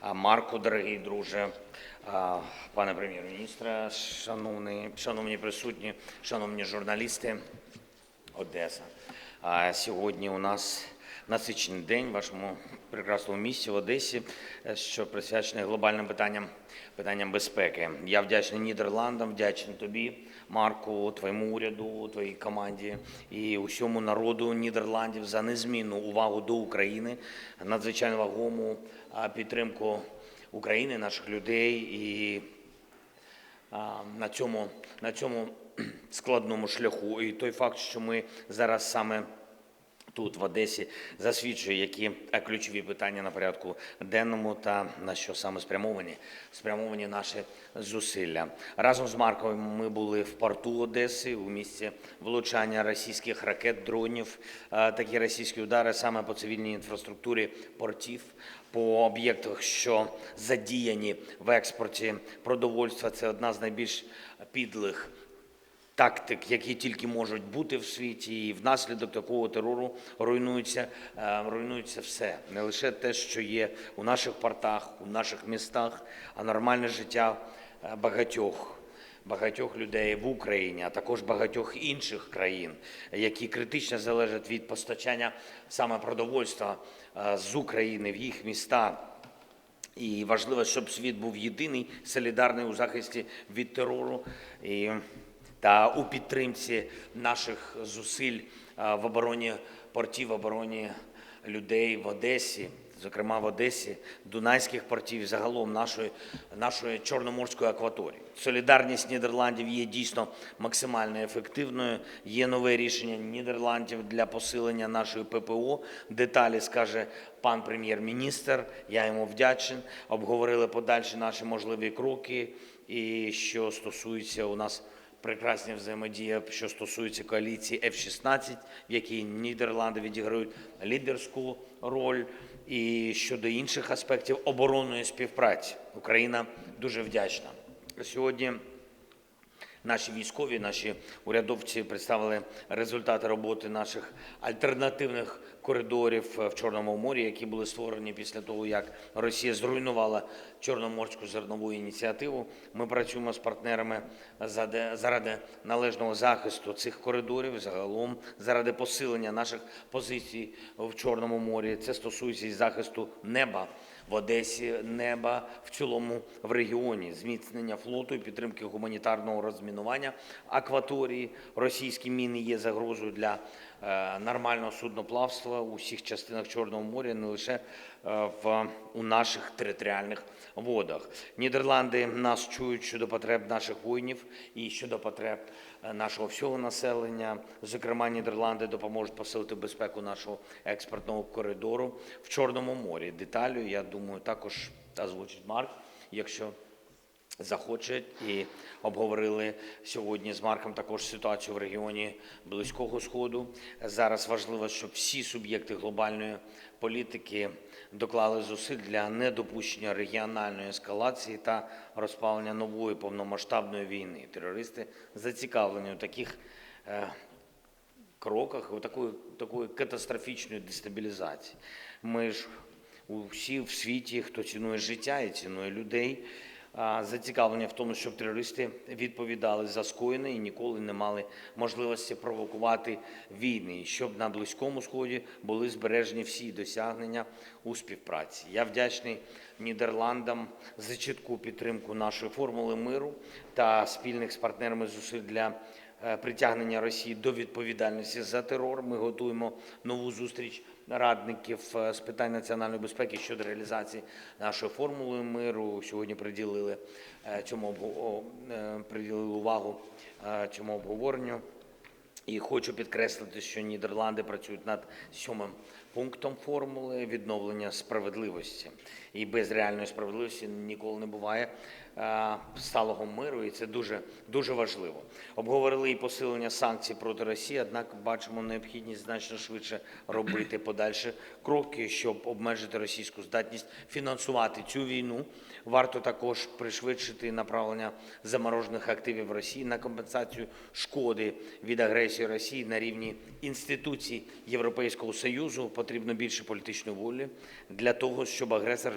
А, Марко, дорогий друже, пане прем'єр-міністра, шановні, шановні присутні, шановні журналісти, Одеса. Сьогодні у нас насичений день в вашому прекрасному місті в Одесі, е, що присвячений глобальним питанням, питанням безпеки. Я вдячний Нідерландам, вдячний тобі, Марку, твоєму уряду, твоїй команді і усьому народу Нідерландів за незмінну увагу до України, надзвичайно вагому підтримку України, наших людей і на цьому, на цьому складному шляху. І той факт, що ми зараз саме тут, в Одесі, засвідчує, які е, ключові питання на порядку денному та на що саме спрямовані, спрямовані наші зусилля. Разом з Марковим ми були в порту Одеси у місці влучання російських ракет, дронів. Е, Такі російські удари саме по цивільній інфраструктурі портів, по об'єктах, що задіяні в експорті продовольства. Це одна з найбільш підлих тактик, які тільки можуть бути в світі, і внаслідок такого терору руйнується, е, руйнується все. Не лише те, що є у наших портах, у наших містах, а нормальне життя е, багатьох. Багатьох людей в Україні, а також багатьох інших країн, які критично залежать від постачання саме продовольства е, з України в їх міста. І важливо, щоб світ був єдиний, солідарний у захисті від терору і, та у підтримці наших зусиль в обороні портів, в обороні людей в Одесі, зокрема в Одесі, Дунайських портів, загалом нашої, нашої Чорноморської акваторії. Солідарність Нідерландів є дійсно максимально ефективною. Є нове рішення Нідерландів для посилення нашої ППО. Деталі скаже пан прем'єр-міністр. Я йому вдячен. Обговорили подальші наші можливі кроки. І що стосується у нас прекрасні взаємодія, що стосується коаліції F-16, в якій Нідерланди відіграють лідерську роль. І щодо інших аспектів оборонної співпраці, Україна дуже вдячна. Сьогодні Наші військові, наші урядовці представили результати роботи наших альтернативних коридорів в Чорному морі, які були створені після того, як Росія зруйнувала Чорноморську зернову ініціативу. Ми працюємо з партнерами заради належного захисту цих коридорів, загалом заради посилення наших позицій в Чорному морі. Це стосується і захисту неба в Одесі, неба в цілому в регіоні, зміцнення флоту і підтримки гуманітарного розмінування акваторії. Російські міни є загрозою для е, нормального судноплавства у всіх частинах Чорного моря, не лише е, в у наших територіальних водах. Нідерланди нас чують щодо потреб наших воїнів і щодо потреб е, нашого всього населення. Зокрема, Нідерланди допоможуть посилити безпеку нашого експортного коридору в Чорному морі. Деталі, я думаю, також озвучить Марк, якщо захоче. І обговорили сьогодні з Марком також ситуацію в регіоні Близького Сходу. Зараз важливо, щоб всі суб'єкти глобальної політики доклали зусиль для недопущення регіональної ескалації та розпалення нової повномасштабної війни. Терористи зацікавлені у таких е, кроках, у такої, такої катастрофічної дестабілізації. Ми ж усі в світі, хто цінує життя і цінує людей, а, зацікавлені в тому, щоб терористи відповідали за скоєне і ніколи не мали можливості провокувати війни, і щоб на Близькому Сході були збережені всі досягнення у співпраці. Я вдячний Нідерландам за чітку підтримку нашої формули миру та спільних з партнерами зусиль для е, притягнення Росії до відповідальності за терор. Ми готуємо нову зустріч радників е, з питань національної безпеки щодо реалізації нашої формули миру. Сьогодні приділили е, цьому е, приділили увагу цьому обговоренню. І хочу підкреслити, що Нідерланди працюють над сьомим пунктом формули відновлення справедливості. І без реальної справедливості ніколи не буває сталого миру, і це дуже, дуже важливо. Обговорили і посилення санкцій проти Росії, однак бачимо необхідність значно швидше робити подальші кроки, щоб обмежити російську здатність фінансувати цю війну. Варто також пришвидшити направлення заморожених активів Росії на компенсацію шкоди від агресії Росії на рівні інституцій Європейського Союзу. Потрібно більше політичної волі для того, щоб агресор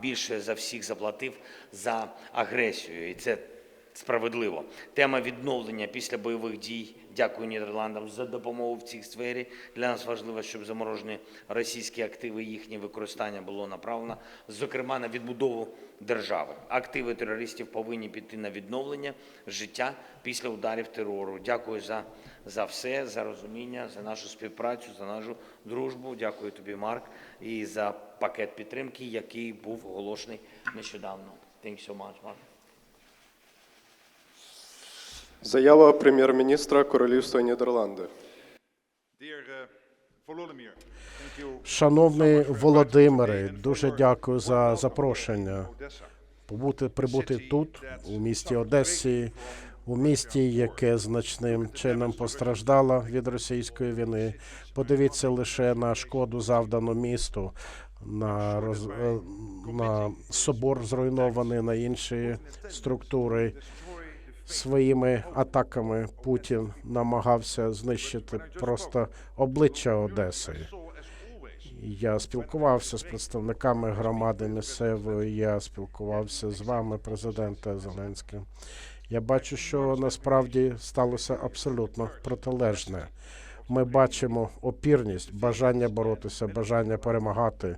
більше за всіх заплатив за агресію, і це справедливо. Тема відновлення після бойових дій. Дякую Нідерландам за допомогу в цій сфері. Для нас важливо, щоб заморожені російські активи, їхнє використання було направлено, зокрема на відбудову держави. Активи терористів повинні піти на відновлення життя після ударів терору. Дякую за, за все, за розуміння, за нашу співпрацю, за нашу дружбу. Дякую тобі, Марк, і за пакет підтримки, який був оголошений нещодавно. Thank you so much, Mark. Заява прем'єр-міністра Королівства Нідерланди. Uh, Шановний Володимире, дуже дякую за запрошення. Побути прибути тут, у місті Одесі, у місті, яке значним чином постраждало від російської війни. Подивіться лише на шкоду завдану місту, на роз... е, на собор зруйнований, на інші структури. Своїми атаками Путін намагався знищити просто обличчя Одеси. Я спілкувався з представниками громади місцевої. Я спілкувався з вами, президенте Зеленським. Я бачу, що насправді сталося абсолютно протилежне. Ми бачимо опірність, бажання боротися, бажання перемагати,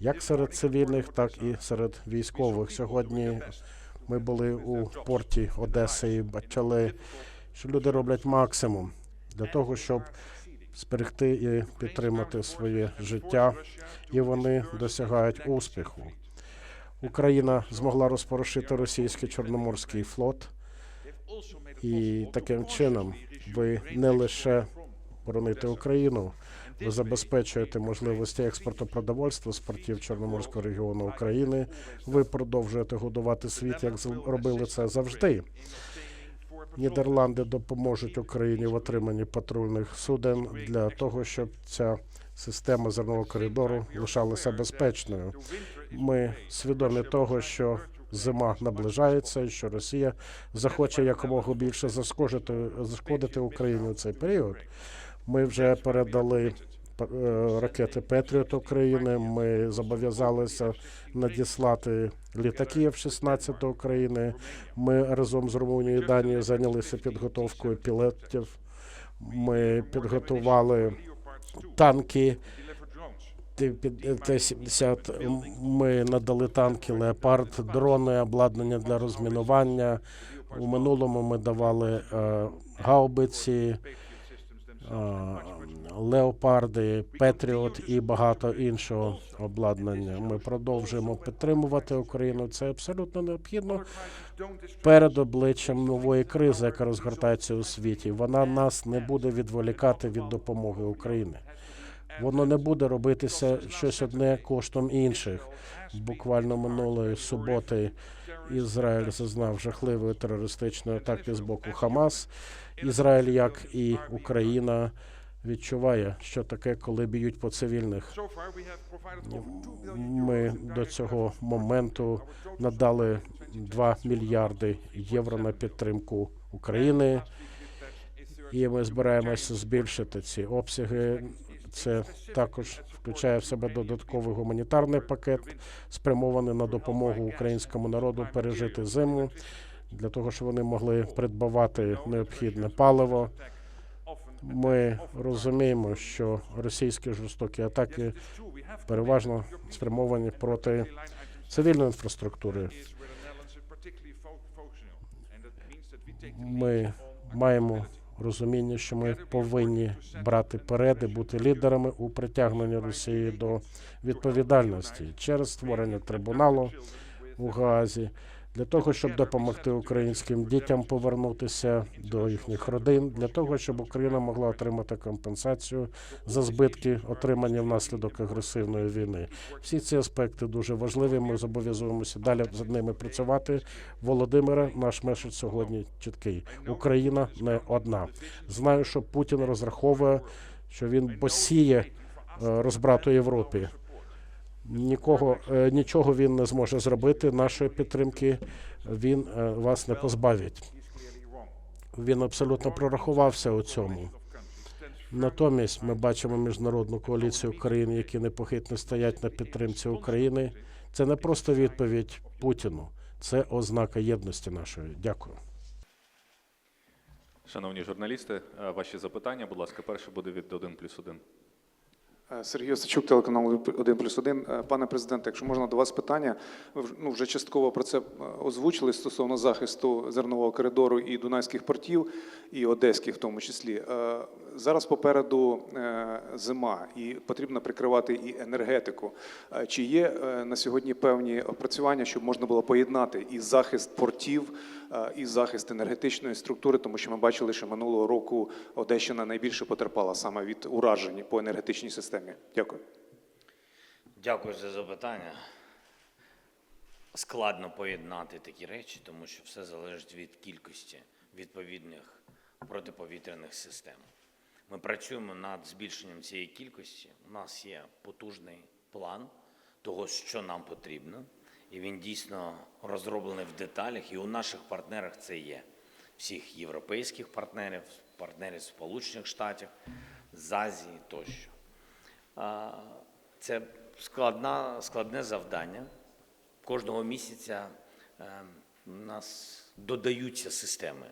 як серед цивільних, так і серед військових. Сьогодні ми були у порті Одеси і бачили, що люди роблять максимум для того, щоб зберегти і підтримати своє життя, і вони досягають успіху. Україна змогла розпорошити російський чорноморський флот, і таким чином ви не лише бороните Україну, ви забезпечуєте можливості експорту продовольства з портів Чорноморського регіону України. Ви продовжуєте годувати світ, як робили це завжди. Нідерланди допоможуть Україні в отриманні патрульних суден для того, щоб ця система зернового коридору лишалася безпечною. Ми свідомі того, що зима наближається, і що Росія захоче якомога більше зашкодити, зашкодити Україні у цей період. Ми вже передали е, ракети Петріот України. Ми зобов'язалися надіслати літаки F-16 до України. Ми разом з Румунією і Данією зайнялися підготовкою пілотів. Ми підготували танки. Т-70. Ми надали танки Леопард, дрони, обладнання для розмінування. У минулому ми давали е, гаубиці, е, леопарди, Петріот і багато іншого обладнання. Ми продовжуємо підтримувати Україну. Це абсолютно необхідно перед обличчям нової кризи, яка розгортається у світі. Вона нас не буде відволікати від допомоги України. Воно не буде робитися щось одне коштом інших. Буквально минулої суботи Ізраїль зазнав жахливої терористичної атаки з боку Хамас. Ізраїль, як і Україна, відчуває, що таке, коли б'ють по цивільних. So far, we have provided over 2 billion Ми до цього моменту надали 2 мільярди євро на підтримку України, і ми збираємося збільшити ці обсяги. Це також включає в себе додатковий гуманітарний пакет, спрямований на допомогу українському народу пережити зиму, для того, щоб вони могли придбавати необхідне паливо. Ми розуміємо, що російські жорстокі атаки переважно спрямовані проти цивільної інфраструктури. Ми маємо розуміння, що ми повинні брати перед і бути лідерами у притягненні Росії до відповідальності через створення трибуналу у Гаазі для того, щоб допомогти українським дітям повернутися до їхніх родин, для того, щоб Україна могла отримати компенсацію за збитки, отримані внаслідок агресивної війни. Всі ці аспекти дуже важливі. Ми зобов'язуємося далі з ними працювати. Володимире, наш меседж сьогодні чіткий: Україна не одна. Знаю, що Путін розраховує, що він посіє е, розбрат у Європі. Нікого е, нічого він не зможе зробити. Нашої підтримки він е, вас не позбавить. Він абсолютно прорахувався у цьому. Натомість ми бачимо міжнародну коаліцію країн, які непохитно стоять на підтримці України. Це не просто відповідь Путіну, це ознака єдності нашої. Дякую. Шановні журналісти, е, ваші запитання, будь ласка, перше буде від 1 плюс 1. Е, Сергій Осадчук, телеканал 1 плюс 1. Е, Пане президенте, якщо можна до вас питання, ви ну, вже частково про це е, озвучили стосовно захисту зернового коридору і дунайських портів, і одеських в тому числі. Зараз попереду зима, і потрібно прикривати і енергетику. Чи є на сьогодні певні опрацювання, щоб можна було поєднати і захист портів, і захист енергетичної структури, тому що ми бачили, що минулого року Одещина найбільше потерпала саме від уражень по енергетичній системі. Дякую. Дякую за запитання. Складно поєднати такі речі, тому що все залежить від кількості відповідних протиповітряних систем. Ми працюємо над збільшенням цієї кількості. У нас є потужний план того, що нам потрібно, і він дійсно розроблений в деталях, і у наших партнерах це є. Всіх європейських партнерів, партнерів Сполучених Штатів, з Азії тощо. Це складна, складне завдання. Кожного місяця е, у нас додаються системи.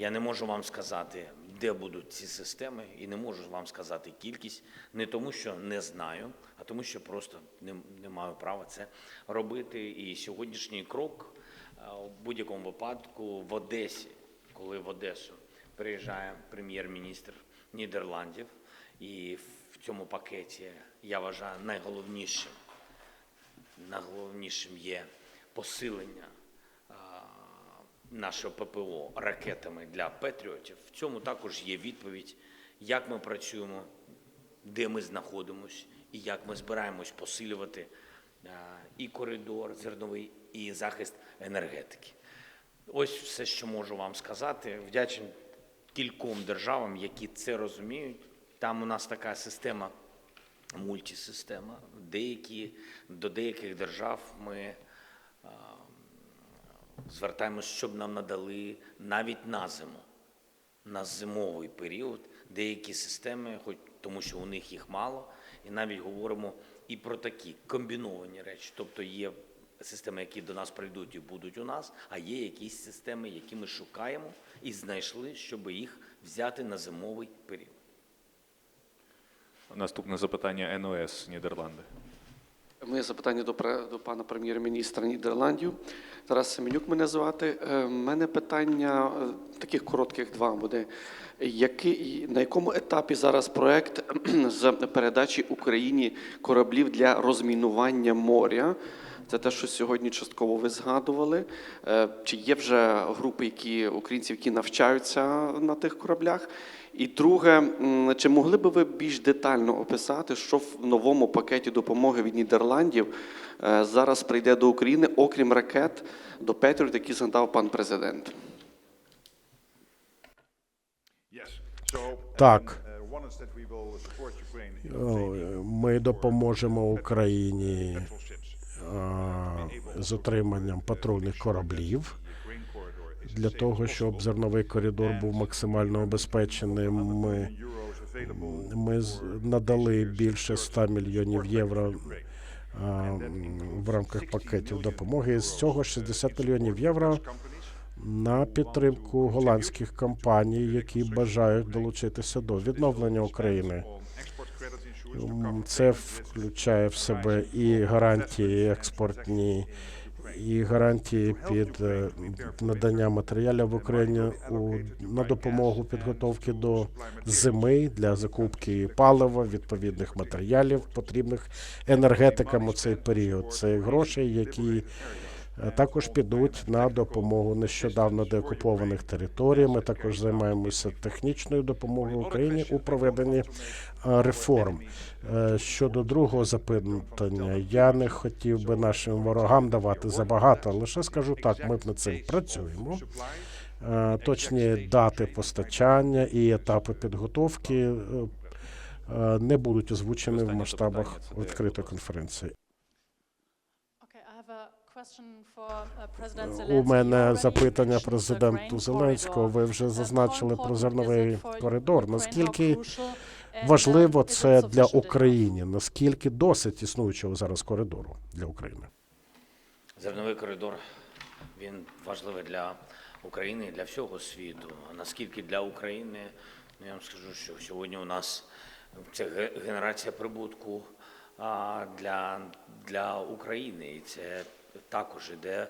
Я не можу вам сказати, де будуть ці системи, і не можу вам сказати кількість, не тому, що не знаю, а тому, що просто не, не маю права це робити. І сьогоднішній крок е, у будь-якому випадку в Одесі, коли в Одесу приїжджає прем'єр-міністр Нідерландів, і в цьому пакеті я вважаю найголовнішим найголовнішим є посилення нашого ППО ракетами для патріотів. В цьому також є відповідь, як ми працюємо, де ми знаходимося і як ми збираємось посилювати і коридор зерновий, і захист енергетики. Ось все, що можу вам сказати. Вдячний кільком державам, які це розуміють. Там у нас така система мультисистема. Деякі, до деяких держав ми звертаємось, щоб нам надали навіть на зиму, на зимовий період деякі системи, хоч тому що у них їх мало, і навіть говоримо і про такі комбіновані речі. Тобто є системи, які до нас прийдуть і будуть у нас, а є якісь системи, які ми шукаємо і знайшли, щоб їх взяти на зимовий період. Наступне запитання НОС Нідерланди. Моє запитання до, до пана прем'єр-міністра Нідерландів. Тарас Семенюк мене звати. У мене питання е, таких коротких два буде. Який, на якому етапі зараз проект з передачі Україні кораблів для розмінування моря? Це те, що сьогодні частково ви згадували. Е, Чи є вже групи, які українців, які навчаються на тих кораблях? І друге, чи могли би ви більш детально описати, що в новому пакеті допомоги від Нідерландів е, зараз прийде до України, окрім ракет до Петріот, які згадав пан президент? Так. um, uh, in О, obtaining Ми допоможемо Україні а, з отриманням патрульних кораблів для того, щоб зерновий коридор був максимально обезпеченим. Ми, ми надали більше 100 мільйонів євро в рамках пакетів допомоги. З цього 60 мільйонів євро на підтримку голландських компаній, які бажають долучитися до відновлення України. Це включає в себе і гарантії експортні, і гарантії під е, надання матеріалів в Україні на допомогу підготовки до зими для закупки палива, відповідних матеріалів, потрібних енергетикам у цей період. Це гроші, які також підуть на допомогу нещодавно деокупованих територій. Ми також займаємося технічною допомогою Україні у проведенні е, реформ. Е, Щодо другого запитання, я не хотів би нашим ворогам давати забагато. Лише скажу так, ми над цим працюємо. Е, Точні дати постачання і етапи підготовки не будуть озвучені в масштабах відкритої конференції. У мене запитання президенту Зеленського. Ви вже Uh, зазначили про зерновий коридор. Наскільки uh, важливо це для? України? Наскільки досить існуючого зараз коридору для України? Зерновий коридор він важливий для України і для всього світу. А наскільки для України, ну, я вам скажу, що сьогодні у нас це генерація прибутку а, для, для України. І це також іде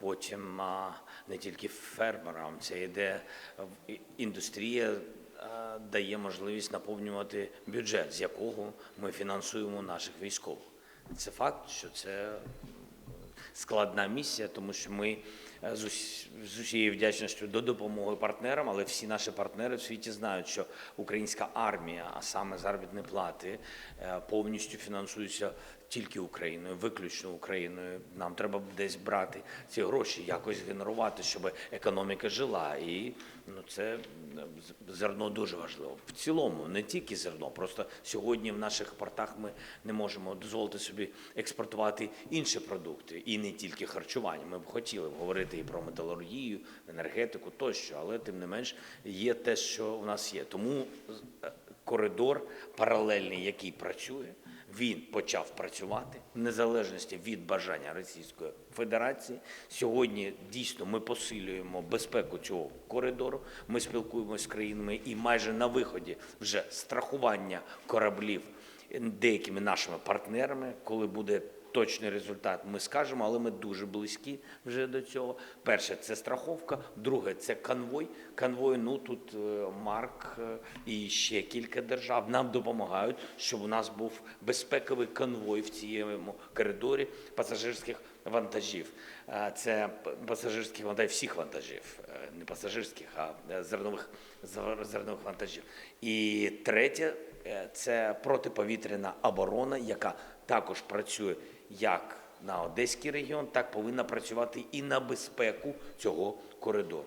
потім не тільки фермерам, це йде індустрія. Дає можливість наповнювати бюджет, з якого ми фінансуємо наших військових. Це факт, що це складна місія, тому що ми з усією вдячністю до допомоги партнерам, але всі наші партнери в світі знають, що українська армія, а саме заробітні плати, е, повністю фінансуються тільки Україною, виключно Україною. Нам треба десь брати ці гроші, якось генерувати, щоб економіка жила. І ну це е, зерно дуже важливо. В цілому, не тільки зерно, просто сьогодні в наших портах ми не можемо дозволити собі експортувати інші продукти і не тільки харчування. Ми б хотіли б говорити і про металургію, енергетику тощо, але тим не менш є те, що у нас є. Тому е, коридор паралельний, який працює. Він почав працювати в незалежності від бажання Російської Федерації. Сьогодні дійсно ми посилюємо безпеку цього коридору. Ми спілкуємося з країнами і майже на виході вже страхування кораблів деякими нашими партнерами, коли буде. Точний результат ми скажемо, але ми дуже близькі вже до цього. Перше це страховка, друге це конвой. Конвой, ну тут е, Марк е, і ще кілька держав нам допомагають, щоб у нас був безпековий конвой в цьому коридорі пасажирських вантажів. Е, Це пасажирських вантажів, всіх вантажів, не пасажирських, а зернових зер- зернових вантажів. І третє це протиповітряна оборона, яка також працює як на Одеський регіон, так повинна працювати і на безпеку цього коридору.